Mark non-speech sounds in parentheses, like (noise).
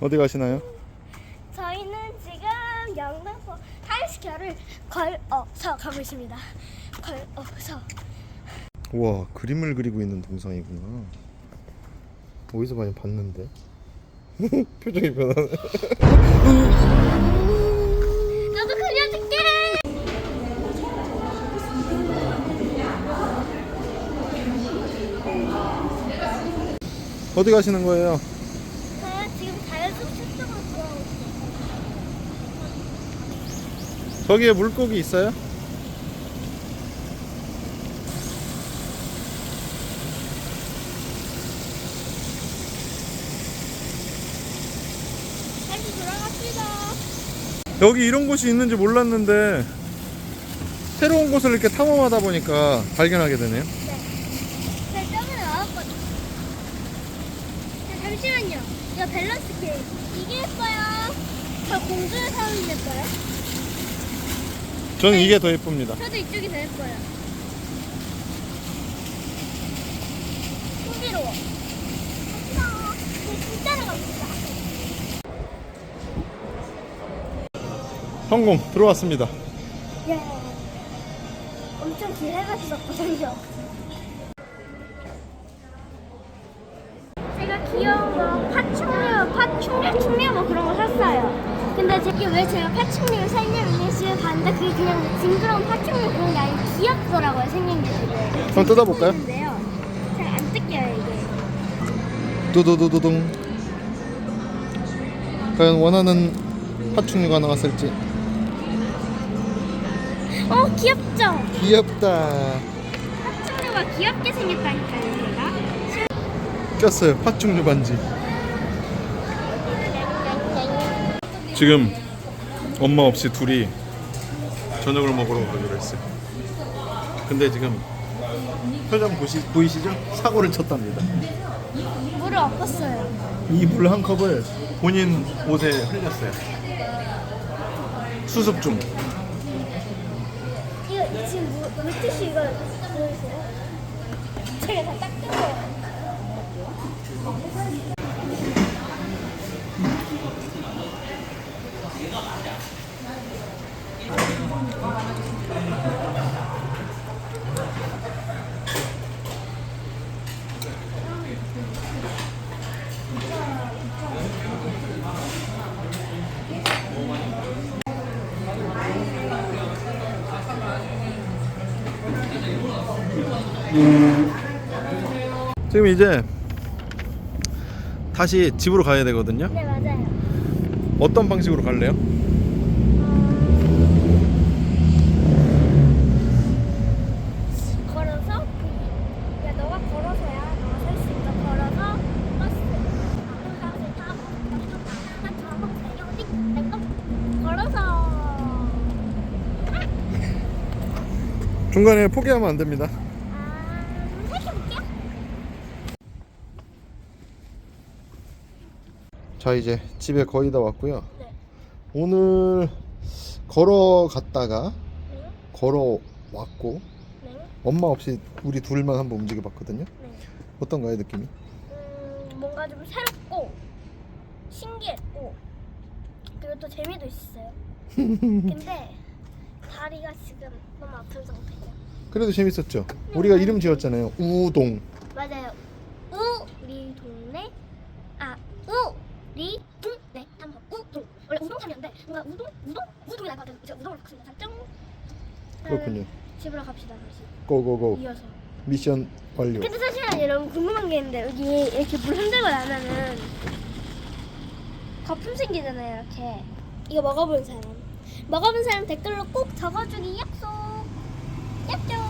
어디 가시나요? 저희는 지금 영등포 타임스퀘어를 걸어서 가고 있습니다. 걸어서. 우와 그림을 그리고 있는 동상이구나 어디서 많이 봤는데 (laughs) 표정이 변하네 나도 그려줄게. 어디 가시는 거예요? 저는 지금 자연스럽 쪽으로 돌아오고 저기에 물고기 있어요? 다시 돌아갑시다. 여기 이런 곳이 있는지 몰랐는데 새로운 곳을 이렇게 탐험하다 보니까 발견하게 되네요 네. 제가 저번에 나왔거든요. 네, 잠시만요. 이거 밸런스 게임. 이게 예뻐요. 저 하는 게 예뻐요. 저는 이게 더 예쁩니다 저도 이쪽이 더 예뻐요. 신비로워. 네, 진짜로 갑시다. 성공 들어왔습니다 예. 엄청 기대했었거든요. 제가 귀여운 거 파충류, 파충류, 충류 뭐 그런 거 샀어요. 근데 제게 왜 제가 파충류를 샀냐면 지금 봤는데 그게 그냥 징그러운 파충류 그런 게 아니고 귀엽더라고요 생긴 게 되게. 한번 뜯어볼까요? 잘안 뜯겨요 이게. 두두두두둥 과연 원하는 파충류가 나왔을지 어 귀엽죠? 귀엽다 파충류가 귀엽게 생겼다니까요 제가. 꼈어요 파충류 반지 지금 엄마 없이 둘이 저녁을 먹으러 가기로 했어요 근데 지금 표정 보시, 보이시죠? 사고를 쳤답니다 물을 엎었어요. 이 물 한 컵을 본인 옷에 흘렸어요 수습 중 이거 지금 물, 물티슈 이거 보이세요? 제가 다 닦은 거예요. 지금 이제 다시 집으로 가야 되거든요. 네 맞아요. 어떤 방식으로 갈래요? 걸어서? 그- 야 너가 걸어서야. 너가 살 수 있어 걸어서 버스. 아무 가서 타고 걸어서. 중간에 포기하면 안 됩니다 아 살펴볼게요 자 이제 집에 거의 다 왔고요 네. 오늘 걸어갔다가 네. 걸어 왔고 네. 엄마 없이 우리 둘만 한번 움직여 봤거든요 네. 어떤가요 느낌이? 음, 뭔가 좀 새롭고 신기했고 그리고 또 재미도 있었어요. (laughs) 근데 다리가 지금 너무 아픈 상태예요. 그래도 재밌었죠? 우리가 이름 지었잖아요 우동 맞아요. 우리 동네 아우 리 동네 탐험 우동 원래 우동참이었는데 뭔가 우동 우동? 우동이 날것 같아서 제가 우동을 바꿨습니다. 짠. 그렇군요. 집으로 갑시다 다시. 고고고. 이어서. 미션 완료. 근데 사실은 여러분 궁금한 게 있는데 여기 이렇게 물 흔들고 나면은 거품 생기잖아요 이렇게. 이거 먹어본 사람. 먹어본 사람 댓글로 꼭 적어주기 약속. 약속